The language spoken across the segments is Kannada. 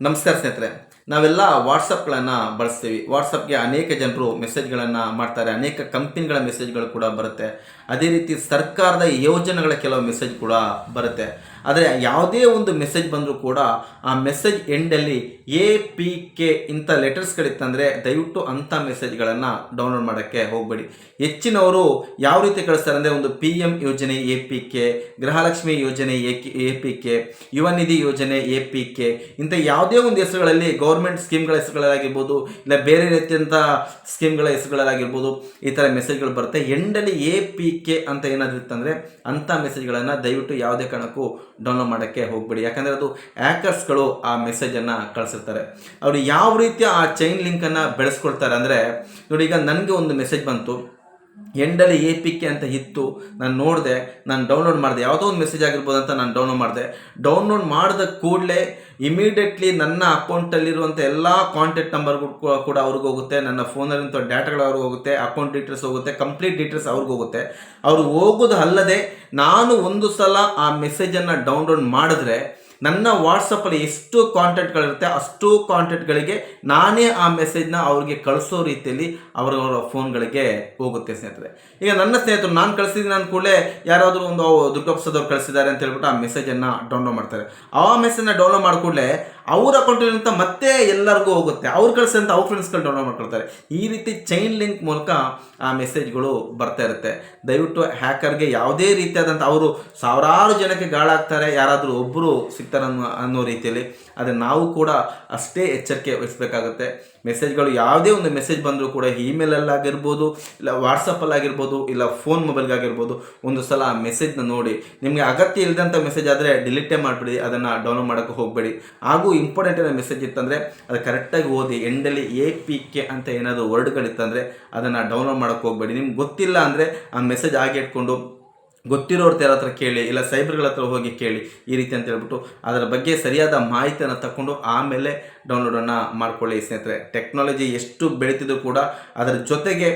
ನಮಸ್ಕಾರ ಸ್ನೇಹಿತರೆ ನಾವೆಲ್ಲ ವಾಟ್ಸಪ್ಗಳನ್ನು ಬಳಸ್ತೀವಿ. ವಾಟ್ಸಪ್ಗೆ ಅನೇಕ ಜನರು ಮೆಸೇಜ್ಗಳನ್ನು ಮಾಡ್ತಾರೆ. ಅನೇಕ ಕಂಪ್ನಿಗಳ ಮೆಸೇಜ್ಗಳು ಕೂಡ ಬರುತ್ತೆ. ಅದೇ ರೀತಿ ಸರ್ಕಾರದ ಯೋಜನೆಗಳ ಕೆಲವು ಮೆಸೇಜ್ ಕೂಡ ಬರುತ್ತೆ. ಆದರೆ ಯಾವುದೇ ಒಂದು ಮೆಸೇಜ್ ಬಂದರೂ ಕೂಡ ಆ ಮೆಸೇಜ್ ಎಂಡಲ್ಲಿ ಎ ಪಿ ಕೆ ಇಂಥ ಲೆಟರ್ಸ್ಗಳಿತ್ತಂದರೆ ದಯವಿಟ್ಟು ಅಂಥ ಮೆಸೇಜ್ಗಳನ್ನು ಡೌನ್ಲೋಡ್ ಮಾಡೋಕ್ಕೆ ಹೋಗಬೇಡಿ. ಹೆಚ್ಚಿನವರು ಯಾವ ರೀತಿ ಕಳಿಸ್ತಾರೆ ಅಂದರೆ ಒಂದು ಪಿ ಎಂ ಯೋಜನೆ ಎ ಪಿ ಕೆ ಗೃಹಲಕ್ಷ್ಮಿ ಯೋಜನೆ ಎ ಎ ಪಿ ಕೆ ಯುವ ನಿಧಿ ಯೋಜನೆ ಎ ಪಿ ಕೆ ಇಂಥ ಯಾವುದೇ ಒಂದು ಹೆಸರುಗಳಲ್ಲಿ ಗೌರ್ಮೆಂಟ್ ಸ್ಕೀಮ್ಗಳ ಹೆಸರುಗಳಾಗಿರ್ಬೋದು ಇಲ್ಲ ಬೇರೆ ರೀತಿಯಂಥ ಸ್ಕೀಮ್ಗಳ ಹೆಸರುಗಳಾಗಿರ್ಬೋದು ಈ ಥರ ಮೆಸೇಜ್ಗಳು ಬರುತ್ತೆ. ಎಂಡಲ್ಲಿ ಎ ಪಿ ಕೆ ಅಂತ ಏನಾದರೂ ಇತ್ತಂದರೆ ಅಂಥ ಮೆಸೇಜ್ಗಳನ್ನು ದಯವಿಟ್ಟು ಯಾವುದೇ ಕಾರಣಕ್ಕೂ ಡೌನ್ಲೋಡ್ ಮಾಡೋಕ್ಕೆ ಹೋಗಬೇಡಿ. ಯಾಕಂದರೆ ಅದು ಹ್ಯಾಕರ್ಸ್ಗಳು ಆ ಮೆಸೇಜನ್ನು ಕಳಿಸಿರ್ತಾರೆ. ಅವರು ಯಾವ ರೀತಿಯ ಆ ಚೈನ್ ಲಿಂಕನ್ನು ಬೆಳೆಸ್ಕೊಳ್ತಾರೆ ಅಂದರೆ, ನೋಡಿ ಈಗ ನನಗೆ ಒಂದು ಮೆಸೇಜ್ ಬಂತು. ಎಂಡಲ್ಲಿ ಎ ಪಿ ಕೆ ಅಂತ ಇತ್ತು, ನಾನು ನೋಡಿದೆ, ನಾನು ಡೌನ್ಲೋಡ್ ಮಾಡಿದೆ, ಯಾವುದೋ ಒಂದು ಮೆಸೇಜ್ ಆಗಿರ್ಬೋದು ಅಂತ ನಾನು ಡೌನ್ಲೋಡ್ ಮಾಡಿದೆ. ಡೌನ್ಲೋಡ್ ಮಾಡಿದ ಕೂಡಲೇ ಇಮಿಡಿಯೇಟ್ಲಿ ನನ್ನ ಅಕೌಂಟಲ್ಲಿರುವಂಥ ಎಲ್ಲ ಕಾಂಟ್ಯಾಕ್ಟ್ ನಂಬರ್ಗಳು ಕೂಡ ಅವ್ರಿಗೆ ಹೋಗುತ್ತೆ. ನನ್ನ ಫೋನಲ್ಲಿರುವಂಥ ಡಾಟಾಗಳು ಅವ್ರಿಗೆ ಹೋಗುತ್ತೆ ಅಕೌಂಟ್ ಡೀಟೇಲ್ಸ್ ಹೋಗುತ್ತೆ ಕಂಪ್ಲೀಟ್ ಡೀಟೇಲ್ಸ್ ಅವ್ರಿಗೆ ಹೋಗುತ್ತೆ. ಅವ್ರು ಹೋಗೋದು ಅಲ್ಲದೆ ನಾನು ಒಂದು ಸಲ ಆ ಮೆಸೇಜನ್ನು ಡೌನ್ಲೋಡ್ ಮಾಡಿದ್ರೆ ನನ್ನ ವಾಟ್ಸಪ್ಪಲ್ಲಿ ಎಷ್ಟು ಕಾಂಟ್ಯಾಕ್ಟ್ಗಳಿರುತ್ತೆ ಅಷ್ಟು ಕಾಂಟ್ಯಾಕ್ಟ್ಗಳಿಗೆ ನಾನೇ ಆ ಮೆಸೇಜ್ನ ಅವ್ರಿಗೆ ಕಳಿಸೋ ರೀತಿಯಲ್ಲಿ ಅವರವರ ಫೋನ್ಗಳಿಗೆ ಹೋಗುತ್ತೆ ಸ್ನೇಹಿತರೆ. ಈಗ ನನ್ನ ಸ್ನೇಹಿತರು ನಾನು ಕಳಿಸಿದ್ದೀನಿ ನಾನು ಕೂಡಲೇ ಯಾರಾದರೂ ಒಂದು ದುರ್ಗಪ್ಸದವ್ರು ಕಳಿಸಿದ್ದಾರೆ ಅಂತ ಹೇಳ್ಬಿಟ್ಟು ಆ ಮೆಸೇಜನ್ನು ಡೌನ್ಲೋಡ್ ಮಾಡ್ತಾರೆ. ಆ ಮೆಸೇಜ್ನ ಡೌನ್ಲೋಡ್ ಮಾಡಿಕೂಡಲೇ ಅವ್ರ ಅಕೌಂಟಿನಿಂದ ಮತ್ತೆ ಎಲ್ಲರಿಗೂ ಹೋಗುತ್ತೆ. ಅವ್ರು ಕಳಿಸಿದಂಥ ಅವ್ರ ಫ್ರೆಂಡ್ಸ್ಗಳು ಡೌನ್ಲೋಡ್ ಮಾಡ್ಕೊಳ್ತಾರೆ. ಈ ರೀತಿ ಚೈನ್ ಲಿಂಕ್ ಮೂಲಕ ಆ ಮೆಸೇಜ್ಗಳು ಬರ್ತಾ ಇರುತ್ತೆ. ದಯವಿಟ್ಟು ಹ್ಯಾಕರ್ಗೆ ಯಾವುದೇ ರೀತಿಯಾದಂಥ ಅವರು ಸಾವಿರಾರು ಜನಕ್ಕೆ ಗಾಳಾಗ್ತಾರೆ. ಯಾರಾದರೂ ಒಬ್ಬರು ಸಿಗ್ತಾರೆ ಅನ್ನೋ ರೀತಿಯಲ್ಲಿ. ಆದರೆ ನಾವು ಕೂಡ ಅಷ್ಟೇ ಎಚ್ಚರಿಕೆ ವಹಿಸಬೇಕಾಗುತ್ತೆ. ಮೆಸೇಜ್ಗಳು ಯಾವುದೇ ಒಂದು ಮೆಸೇಜ್ ಬಂದರೂ ಕೂಡ ಇಮೇಲಲ್ಲಾಗಿರ್ಬೋದು ಇಲ್ಲ ವಾಟ್ಸಪ್ಪಲ್ಲಾಗಿರ್ಬೋದು ಇಲ್ಲ ಫೋನ್ ಮೊಬೈಲ್ಗಾಗಿರ್ಬೋದು ಒಂದು ಸಲ ಆ ಮೆಸೇಜ್ನ ನೋಡಿ, ನಿಮಗೆ ಅಗತ್ಯ ಇಲ್ಲದಂಥ ಮೆಸೇಜ್ ಆದರೆ ಡಿಲೀಟೇ ಮಾಡಿಬಿಡಿ, ಅದನ್ನು ಡೌನ್ಲೋಡ್ ಮಾಡೋಕ್ಕೆ ಹೋಗಬೇಡಿ. ಹಾಗೂ ಇಂಪಾರ್ಟೆಂಟ್ ಏನೋ ಮೆಸೇಜ್ ಇತ್ತಂದರೆ, ಅದು ಕರೆಕ್ಟಾಗಿ ಓದಿ ಎಂಡಲ್ಲಿ ಎ ಪಿ ಕೆ ಅಂತ ಏನಾದರೂ ವರ್ಡ್ಗಳಿತ್ತಂದರೆ ಅದನ್ನು ಡೌನ್ಲೋಡ್ ಮಾಡೋಕ್ಕೆ ಹೋಗಬೇಡಿ. ನಿಮ್ಗೆ ಗೊತ್ತಿಲ್ಲ ಅಂದರೆ ಆ ಮೆಸೇಜ್ ಆಗಿ ಇಟ್ಕೊಂಡು ಗೊತ್ತಿರೋರ್ತ ಯಾರ ಹತ್ರ ಕೇಳಿ, ಇಲ್ಲ ಸೈಬರ್ಗಳ ಹತ್ರ ಹೋಗಿ ಕೇಳಿ ಈ ರೀತಿ ಅಂತ ಹೇಳ್ಬಿಟ್ಟು ಅದರ ಬಗ್ಗೆ ಸರಿಯಾದ ಮಾಹಿತಿಯನ್ನು ತಗೊಂಡು ಆಮೇಲೆ ಡೌನ್ಲೋಡನ್ನು ಮಾಡ್ಕೊಳ್ಳಿ ಸ್ನೇಹಿತರೆ. ಟೆಕ್ನಾಲಜಿ ಎಷ್ಟು ಬೆಳೀತಿದ್ರು ಕೂಡ ಅದರ ಜೊತೆಗೆ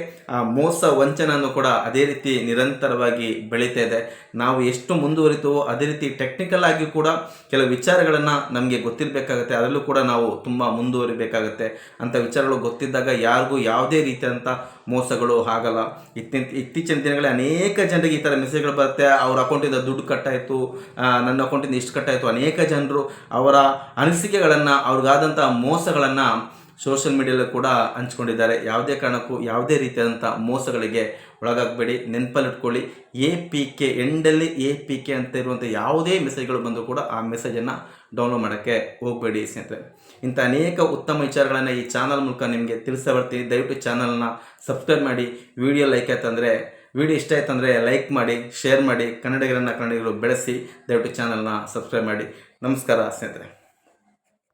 ಮೋಸ ವಂಚನೆಯನ್ನು ಕೂಡ ಅದೇ ರೀತಿ ನಿರಂತರವಾಗಿ ಬೆಳೀತಾ ಇದೆ. ನಾವು ಎಷ್ಟು ಮುಂದುವರಿತೀವೋ ಅದೇ ರೀತಿ ಟೆಕ್ನಿಕಲ್ ಆಗಿ ಕೂಡ ಕೆಲವು ವಿಚಾರಗಳನ್ನು ನಮಗೆ ಗೊತ್ತಿರಬೇಕಾಗುತ್ತೆ, ಅದರಲ್ಲೂ ಕೂಡ ನಾವು ತುಂಬ ಮುಂದುವರಿಬೇಕಾಗತ್ತೆ. ಅಂಥ ವಿಚಾರಗಳು ಗೊತ್ತಿದ್ದಾಗ ಯಾರಿಗೂ ಯಾವುದೇ ರೀತಿಯಾದಂಥ ಮೋಸಗಳು ಆಗಲ್ಲ. ಇತ್ತಿ ಇತ್ತೀಚಿನ ದಿನಗಳಲ್ಲಿ ಅನೇಕ ಜನರಿಗೆ ಈ ಥರ ಮೆಸೇಜ್ಗಳು ಬರುತ್ತೆ, ಅವ್ರ ಅಕೌಂಟಿಂದ ದುಡ್ಡು ಕಟ್ಟಾಯಿತು ನನ್ನ ಅಕೌಂಟಿಂದ ಇಷ್ಟು ಕಟ್ಟಾಯಿತು ಅನೇಕ ಜನರು ಅವರ ಅನಿಸಿಕೆಗಳನ್ನು ಅವ್ರಿಗಾದಂಥ ಮೋಸಗಳನ್ನು ಸೋಷಿಯಲ್ ಮೀಡಿಯಲ್ಲೂ ಕೂಡ ಹಂಚ್ಕೊಂಡಿದ್ದಾರೆ. ಯಾವುದೇ ಕಾರಣಕ್ಕೂ ಯಾವುದೇ ರೀತಿಯಾದಂಥ ಮೋಸಗಳಿಗೆ ಒಳಗಾಗಬೇಡಿ. ನೆನಪಲ್ಲಿಟ್ಕೊಳ್ಳಿ. ಎ ಪಿ ಕೆ ಎಂಡಲ್ಲಿ ಎ ಪಿ ಕೆ ಅಂತ ಇರುವಂಥ ಯಾವುದೇ ಮೆಸೇಜ್ಗಳು ಬಂದರೂ ಕೂಡ ಆ ಮೆಸೇಜನ್ನು ಡೌನ್ಲೋಡ್ ಮಾಡೋಕ್ಕೆ ಹೋಗಬೇಡಿ ಸ್ನೇಹಿತರೆ. ಇಂಥ ಅನೇಕ ಉತ್ತಮ ವಿಚಾರಗಳನ್ನು ಈ ಚಾನಲ್ ಮೂಲಕ ನಿಮಗೆ ತಿಳಿಸ್ತಾ ಬರ್ತೀನಿ ದಯವಿಟ್ಟು ಚಾನಲ್ನ ಸಬ್ಸ್ಕ್ರೈಬ್ ಮಾಡಿ. ವಿಡಿಯೋ ಲೈಕ್ ಆಯ್ತಂದರೆ ವಿಡಿಯೋ ಇಷ್ಟ ಆಯ್ತಂದರೆ ಲೈಕ್ ಮಾಡಿ ಶೇರ್ ಮಾಡಿ, ಕನ್ನಡಿಗರನ್ನು ಕನ್ನಡಿಗರು ಬೆಳೆಸಿ, ದಯವಿಟ್ಟು ಚಾನಲ್ನ ಸಬ್ಸ್ಕ್ರೈಬ್ ಮಾಡಿ. ನಮಸ್ಕಾರ ಸ್ನೇಹಿತರೆ.